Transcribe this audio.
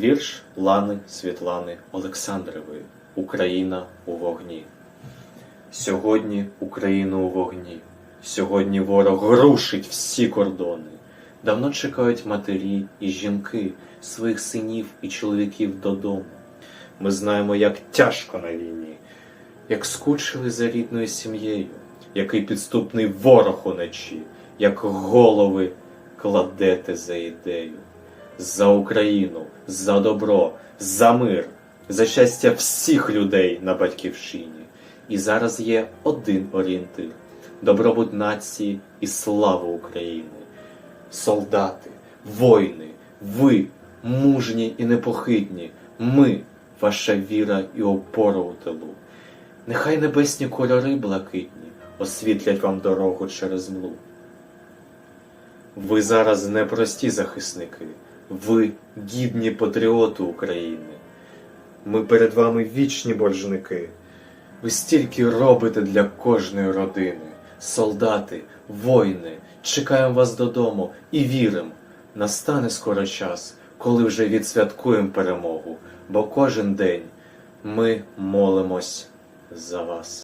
Вірш Лани Світлани Олександрової Україна у вогні. Сьогодні Україна у вогні. Сьогодні ворог рушить всі кордони. Давно чекають матері і жінки своїх синів і чоловіків додому. Ми знаємо, як тяжко на війні, як скучили за рідною сім'єю, який підступний ворог уночі, як голови кладете за ідею, за Україну, за добро, за мир, за щастя всіх людей на батьківщині. І зараз є один орієнтир добробут нації і слава України. Солдати, воїни, ви мужні і непохитні, ми ваша віра і опора у тилу. Нехай небесні кольори блакитні освітлять вам дорогу через млу. Ви зараз непрості захисники, ви гідні патріоти України. Ми перед вами вічні боржники. Ви стільки робите для кожної родини. Солдати, воїни, чекаємо вас додому і віримо, настане скоро час, коли вже відсвяткуємо перемогу, бо кожен день ми молимось за вас.